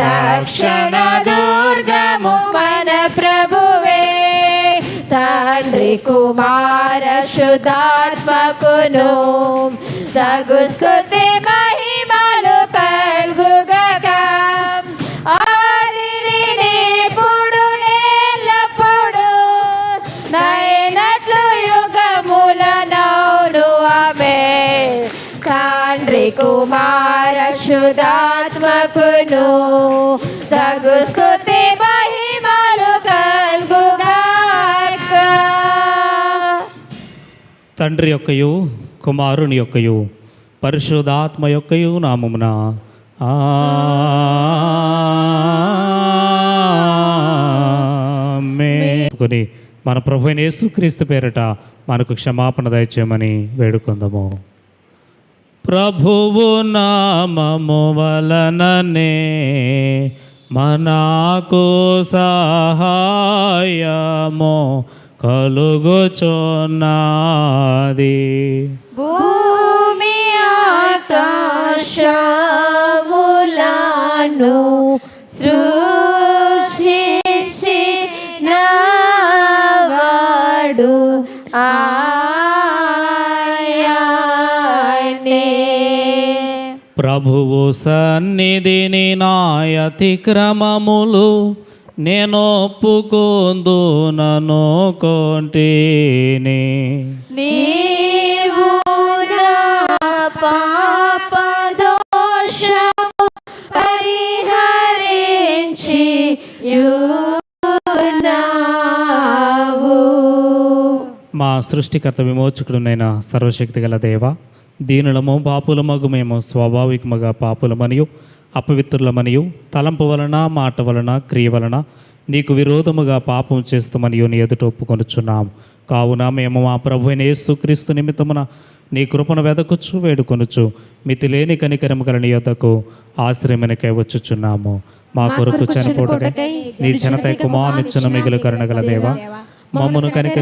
రక్షణ దుర్గము మన ప్రభువే తండ్రి కుమార శుద్ధాత్మకును తగు స్తుతి మహిమలు తండ్రి కుమార శుద్ధాత్మకును. తగు స్థుతి మహిమలు కల్గుగాక. తండ్రి యొక్కయు కుమారుని యొక్కయు పరిశుధాత్మ యొక్కయు నామమున. కొని మన ప్రభు అయిన యేసుక్రీస్తు పేరట మనకు క్షమాపణ దయచేయమని వేడుకుందాము. ప్రభువు నామము వలననే మనకు సహాయము కలుగుచున్నది. భూమి ఆకాశములను సృష్టించినవాడు. ఆ ప్రభువు సన్నిధిని నాయతిక్రమములు నేను ఒప్పుకుందునను కొంటిని. నీవు నా పాప దోషము పరిహరించి మా సృష్టికర్త విమోచకుడునైన సర్వశక్తి గల దేవ దీనులము పాపులమగు మేము స్వాభావికముగా పాపులమనియు అపవిత్రులమనియు తలంపు వలన మాట వలన క్రియ వలన నీకు విరోధముగా పాపం చేస్తామనియు నీ ఎదుట ఒప్పుకొనుచున్నాం. కావున మేము మా ప్రభు అయిన యేసుక్రీస్తు నిమిత్తమున నీ కృపను వెదకుచు వేడుకొనుచు మితి లేని కనికరము గల నీ యొద్దకు ఆశ్రయమునకై వచ్చుచున్నాము. మా కొరకు చనిపోటకై నీ జనత కుమార్నిచ్చిన మిగులు కరుణగల దేవ. మమ్మను కనిక